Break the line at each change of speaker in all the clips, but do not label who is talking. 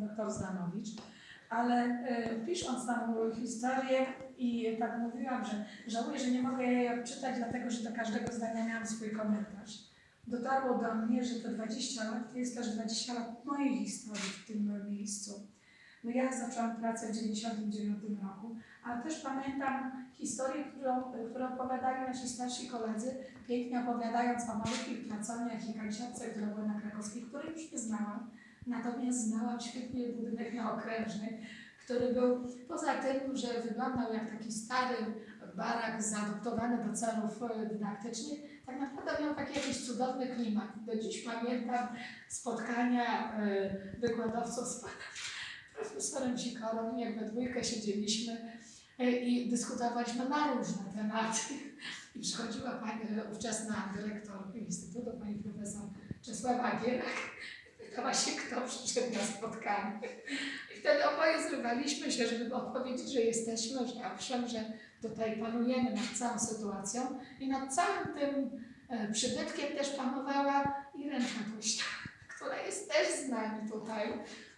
doktor Zdanowicz, ale e, pisząc tam historię i tak mówiłam, że żałuję, że nie mogę jej odczytać, dlatego że do każdego zdania miałam swój komentarz. Dotarło do mnie, że te 20 lat to jest też 20 lat mojej historii w tym miejscu. No ja zaczęłam pracę w 1999 roku, ale też pamiętam historię, którą, którą opowiadali nasi starsi koledzy, pięknie opowiadając o malutkich pracowniach i kanciapce, które były na krakowskiej, której już nie znałam. Natomiast znałam świetnie budynek na Okrężnej, który był poza tym, że wyglądał jak taki stary barak zaadoptowany do celów e, dydaktycznych, tak naprawdę miał taki jakiś cudowny klimat. Do dziś pamiętam spotkania e, wykładowców z panem profesorem Sikorą, jak we dwójkę siedzieliśmy e, i dyskutowaliśmy na różne tematy. I przychodziła pani, ówczesna dyrektor Instytutu, pani profesor Czesława Gierak, pytała się, kto przyszedł na spotkanie. I wtedy oboje zrywaliśmy się, żeby odpowiedzieć, że jesteśmy, że owszem, że tutaj panujemy nad całą sytuacją i nad całym tym e, przybytkiem też panowała Irenka Tuśta, która jest też z nami tutaj.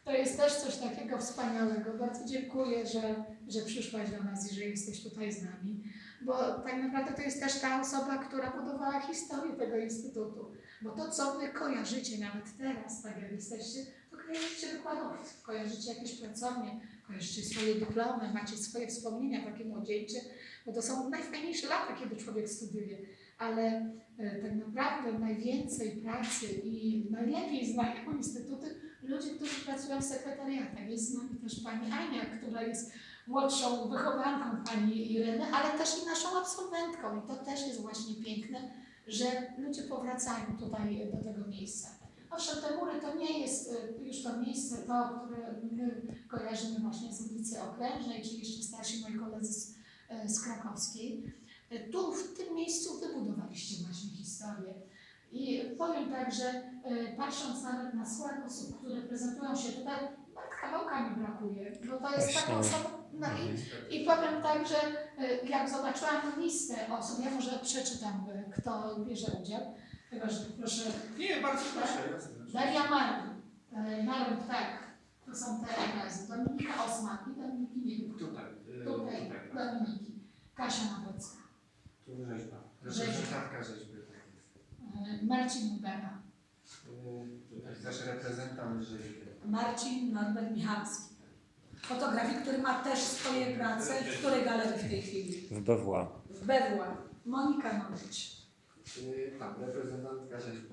To jest też coś takiego wspaniałego. Bardzo dziękuję, że, że przyszłaś do nas i że jesteś tutaj z nami, bo tak naprawdę to jest też ta osoba, która budowała historię tego Instytutu. Bo to, co wy kojarzycie nawet teraz, tak jak jesteście, to kojarzycie wykładowców, kojarzycie jakieś pracownie, kojarzycie swoje dyplomy, macie swoje wspomnienia takie młodzieńcze, bo to są najfajniejsze lata, kiedy człowiek studiuje. Ale e, tak naprawdę najwięcej pracy i najlepiej znają instytuty ludzie, którzy pracują w sekretariatach. Jest z nami też pani Ania, która jest młodszą wychowanką pani Ireny, ale też i naszą absolwentką. I to też jest właśnie piękne, że ludzie powracają tutaj do tego miejsca. Owszem, te mury to nie jest y, już to miejsce, to, które my kojarzymy właśnie z ulicy Okrężnej, czy jeszcze starsi moi koledzy z, y, z Krakowskiej. Y, Tu, w tym miejscu wybudowaliście właśnie historię. I powiem tak, że patrząc nawet na skład osób, które prezentują się tutaj, kawałka mi brakuje, bo to jest taka
Właśnie.
osoba, no i i powiem tak, że y, jak zobaczyłam listę osób, ja może przeczytam, y, kto bierze udział, chyba że proszę.
Nie, bardzo proszę. jasne.
Daria Maryn, y, Maryn, tak, to są te obrazy. Dominika Osman i Dominiki nie
Tutaj.
tutaj,
tak.
Dominiki. Kasia Nowocka,
Tu rzeźba.
Rzeźba.
Reprezentantka rzeźby. tak
Marcin Ubera,
Tutaj też reprezentant rzeźby.
Marcin Norbert Michalski. Fotografii, który ma też swoje prace. W której galerii w tej chwili?
W BWA.
W Berła. Monika Nowicz.
Y, Tam, reprezentantka rzeźby.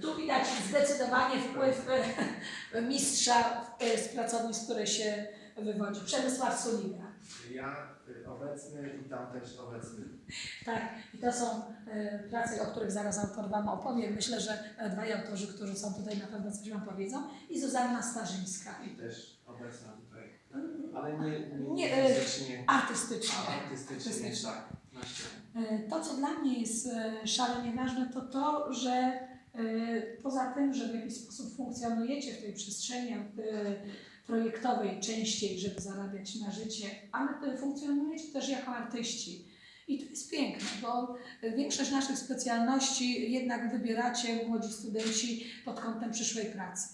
Tu widać zdecydowanie wpływ e, mistrza e, z pracowni, z której się wywodzi. Przemysław
Ja y, obecny i tam też obecny.
Tak, i to są e, prace, o których zaraz autor Wam opowie. Myślę, że e, dwaj autorzy, którzy są tutaj na pewno coś Wam powiedzą. I Zuzanna Starzyńska.
I też obecna tutaj. Ale nie, nie,
Nie,
nie
e,
fizycznie,
Artystycznie.
a artystycznie,
artystycznie.
tak.
E, To, co dla mnie jest szalenie ważne, to to, że poza tym, że w jakiś sposób funkcjonujecie w tej przestrzeni projektowej częściej, żeby zarabiać na życie, ale funkcjonujecie też jako artyści. I to jest piękne, bo większość naszych specjalności jednak wybieracie, młodzi studenci, pod kątem przyszłej pracy.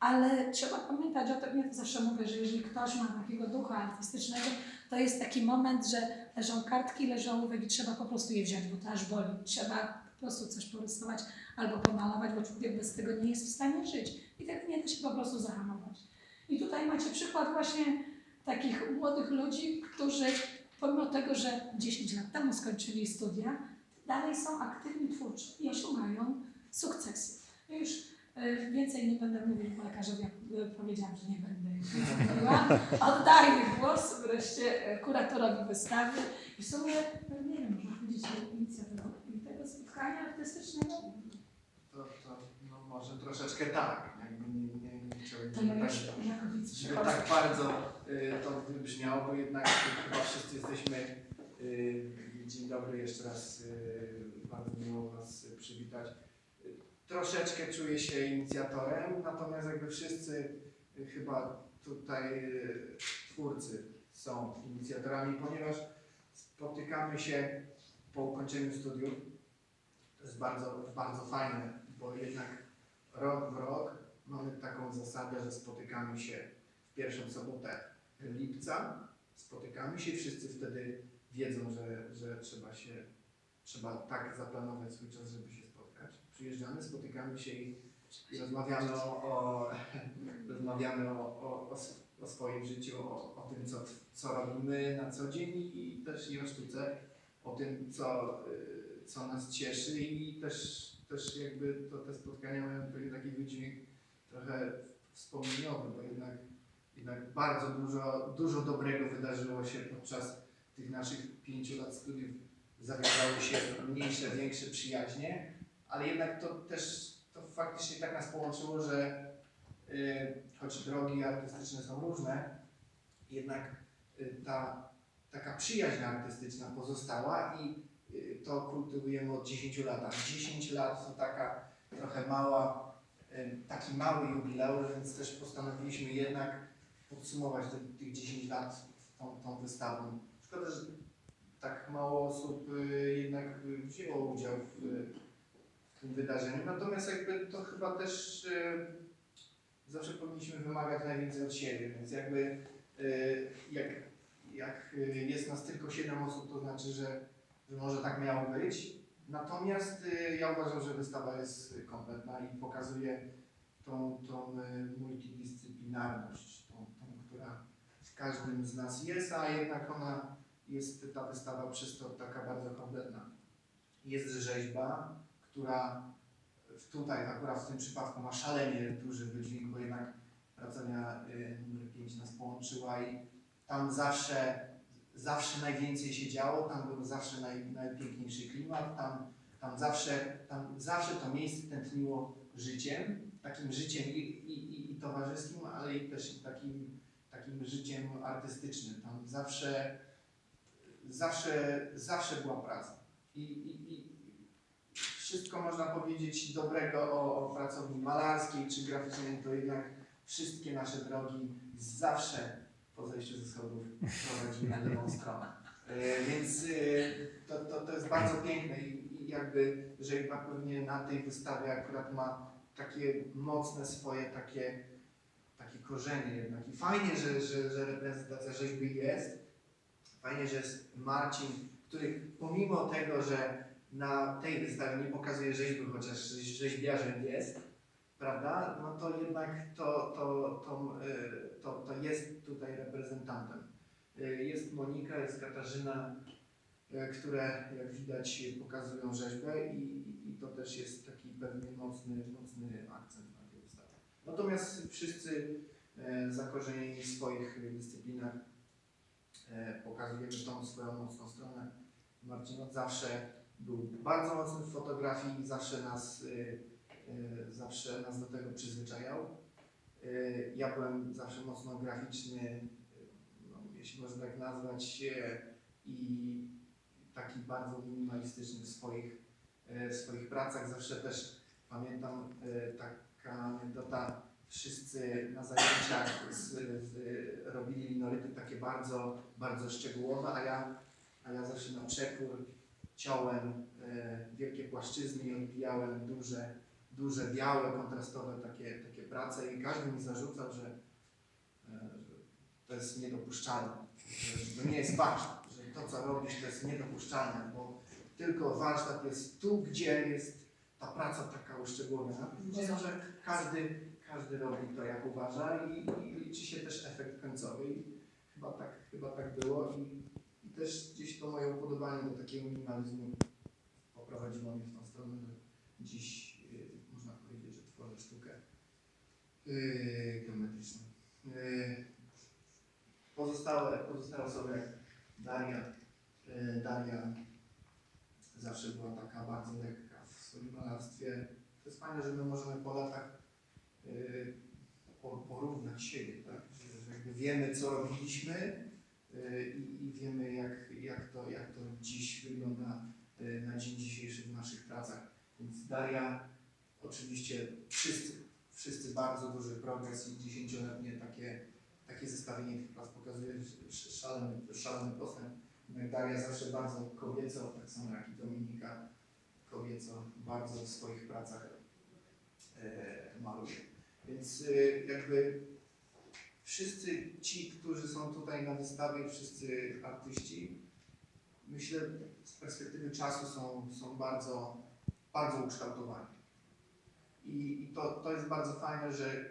Ale trzeba pamiętać o tym, ja to zawsze mówię, że jeżeli ktoś ma takiego ducha artystycznego, to jest taki moment, że leżą kartki, leżą ołówek i trzeba po prostu je wziąć, bo to aż boli. Trzeba po prostu coś porysować albo pomalować, bo człowiek bez tego nie jest w stanie żyć. I tak nie da się po prostu zahamować. I tutaj macie przykład właśnie takich młodych ludzi, którzy pomimo tego, że 10 lat temu skończyli studia, dalej są aktywni twórczo i osiągają sukcesy. Już e, więcej nie będę mówić, bo lekarzowi e, powiedziałam, że nie będę mówiła. Oddaję głos wreszcie e, kuratorowi wystawy. I w sumie, no nie wiem, można powiedzieć, że inicjatywą tego spotkania artystycznego.
To, to no może troszeczkę tak. Jakby nie, nie, nie chciałem
To
żeby
ja
tak,
już
żeby tak bardzo y, to wybrzmiało, bo jednak chyba wszyscy jesteśmy. Y, dzień dobry jeszcze raz. Y, bardzo miło Was przywitać. Troszeczkę czuję się inicjatorem, natomiast jakby wszyscy y, chyba tutaj y, twórcy są inicjatorami, ponieważ spotykamy się po ukończeniu studiów. To jest bardzo, bardzo fajne, bo jednak rok w rok zasadę, że spotykamy się w pierwszą sobotę lipca. Spotykamy się, wszyscy wtedy wiedzą, że, że trzeba się, trzeba tak zaplanować swój czas, żeby się spotkać. Przyjeżdżamy, spotykamy się i, rozmawiamy o, o, rozmawiamy o, o, o, sw- o swoim życiu, o, o tym, co, co robimy na co dzień i też i o sztuce, o tym, co, co nas cieszy i też, też jakby to te spotkania mają pewien taki wydźwięk trochę wspomnieniowy, bo jednak, jednak bardzo dużo, dużo dobrego wydarzyło się podczas tych naszych pięciu lat studiów. Zawiązały się mniejsze, większe przyjaźnie, ale jednak to też to faktycznie tak nas połączyło, że y, choć drogi artystyczne są różne, jednak y, ta taka przyjaźń artystyczna pozostała i y, to kultywujemy od 10 lat. A 10 lat to taka trochę mała, taki mały jubileusz, więc też postanowiliśmy jednak podsumować te, tych 10 lat tą, tą wystawą. Szkoda, że tak mało osób y, jednak y, wzięło udział w, w tym wydarzeniu. Natomiast jakby to chyba też y, zawsze powinniśmy wymagać najwięcej od siebie, więc jakby jak, jak jest nas tylko 7 osób, to znaczy, że, że może tak miało być. Natomiast y, ja uważam, że wystawa jest kompletna i pokazuje tą, tą y, multidyscyplinarność, tą, tą, która w każdym z nas jest, a jednak ona jest ta wystawa przez to taka bardzo kompletna. Jest rzeźba, która tutaj akurat w tym przypadku ma szalenie duży wydźwięk, bo jednak pracownia y, numer 5 nas połączyła i tam zawsze, zawsze najwięcej się działo, tam był zawsze naj, najpiękniejszy klimat, tam, tam, zawsze, tam zawsze to miejsce tętniło życiem, takim życiem i, i, i, i towarzyskim, ale i też takim, takim życiem artystycznym. Tam zawsze, zawsze, zawsze była praca. I, i, i wszystko można powiedzieć dobrego o, o pracowni malarskiej czy graficznej, to jednak wszystkie nasze drogi zawsze po zejściu ze schodów prowadzi na lewą stronę. E, Więc e, to, to, to jest bardzo piękne i, jakby rzeźba pewnie na tej wystawie akurat ma takie mocne swoje takie, takie korzenie jednak. I fajnie, że, że, że reprezentacja rzeźby jest. Fajnie, że jest Marcin, który pomimo tego, że na tej wystawie nie pokazuje rzeźby, chociaż rzeźbiarzem jest, prawda? No to jednak to, to, to, y, to, to jest tutaj reprezentantem. Y, Jest Monika, jest Katarzyna, y, które jak widać pokazują rzeźbę i, i to też jest taki pewnie mocny, mocny akcent na tej wystawie. Natomiast wszyscy zakorzenieni w swoich dyscyplinach pokazujemy tą swoją mocną stronę. Marcin od zawsze był bardzo mocny w fotografii i zawsze nas zawsze nas do tego przyzwyczajał. Y, Ja byłem zawsze mocno graficzny, y, no, jeśli można tak nazwać, i taki bardzo minimalistyczny w swoich, w swoich pracach. Zawsze też pamiętam taka anegdota, wszyscy na zajęciach z, z, robili linoryty takie bardzo, bardzo szczegółowe, a ja, a ja zawsze na przekór ciąłem e, wielkie płaszczyzny i odbijałem duże, duże, białe, kontrastowe takie, takie prace i każdy mi zarzucał, że, e, że to jest niedopuszczalne, że to nie jest warsztat, że to co robisz to jest niedopuszczalne, bo tylko warsztat jest tu, gdzie jest ta praca taka uszczegółowiona. Uważam, że każdy, każdy robi to jak uważa i, i liczy się też efekt końcowy i chyba tak, chyba tak było i, i też gdzieś to moje upodobanie do takiego minimalizmu poprowadziło mnie w tą stronę, że dziś y, można powiedzieć, że tworzę sztukę y, geometryczną. Y, pozostałe, pozostałe osoby jak Daria, y, Daria zawsze była taka bardzo lekka w swoim malarstwie. To jest fajne, że my możemy po latach po- porównać siebie, tak? Że, jakby wiemy, co robiliśmy i, wiemy, jak, jak, to, jak to dziś wygląda na dzień dzisiejszy w naszych pracach. Więc Daria, oczywiście wszyscy, wszyscy bardzo duży progres i dziesięcioletnie takie, takie zestawienie tych prac pokazuje sz- szalony, szalony postęp. Daria zawsze bardzo kobieco, tak samo jak i Dominika, kobieco bardzo w swoich pracach e, maluje. Więc y, jakby wszyscy ci, którzy są tutaj na wystawie, wszyscy artyści, myślę z perspektywy czasu są, są bardzo, bardzo ukształtowani. I, i to, to jest bardzo fajne, że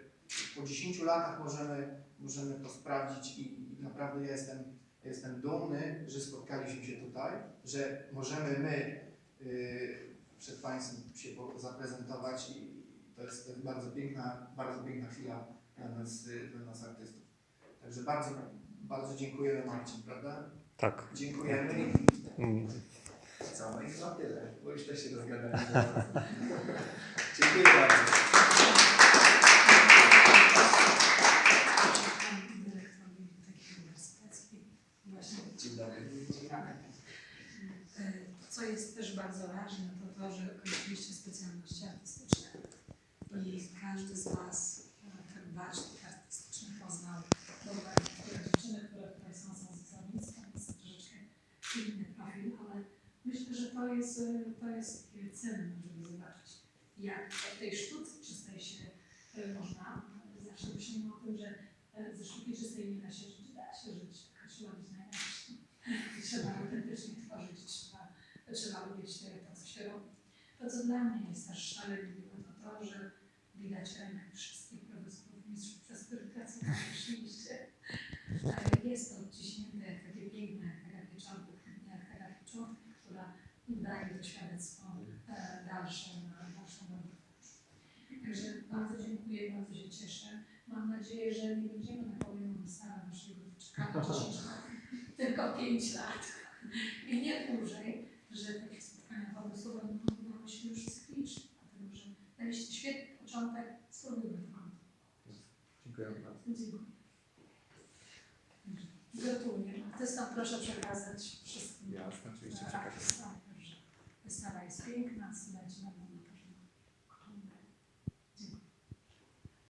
po 10 latach możemy, możemy to sprawdzić i, i naprawdę ja jestem, jestem dumny, że spotkaliśmy się tutaj, że możemy my y, przed Państwem się zaprezentować i to jest, to jest bardzo, piękna, bardzo piękna chwila dla nas, dla nas artystów. Także bardzo, bardzo dziękujemy Marcin, prawda?
Tak.
Dziękujemy i
Mm,
co, no i chyba tyle, bo już też się rozgadaliśmy. Dziękuję bardzo.
Uniwersyteckiej właśnie
Dzień dobry.
Co jest też bardzo ważne, to to, że kończyliście specjalności artystyczne i każdy z Was ten warsztat artystyczny poznał. Dobra, dziewczyny, które tutaj są, są zasadnictwo, więc troszeczkę inny profil, ale myślę, że to jest, to jest cenne, żeby zobaczyć, jak w tej sztuce czystej się e, można. Zawsze myślimy o tym, że e, ze sztuki czystej nie da się żyć, da się żyć, tylko trzeba być najlepszym. Trzeba autentycznie tworzyć, trzeba trzeba lubić to, co się robi. To, co dla mnie jest też szalenie miłe, to to, że widać rękę wszystkich profesorów, mistrzów, przez których pracowaliście. przyszliście. Ale Jest to odciśnięte jak takie piękne, jak taka pieczątka, jak taka pieczątka, która daje to świadectwo e, dalsze na dalszą drogę. Także bardzo dziękuję, bardzo się cieszę. Mam nadzieję, że nie będziemy na kolejną wystawę naszego czekania 10 lat, tylko 5 lat i nie dłużej, że takie spotkania po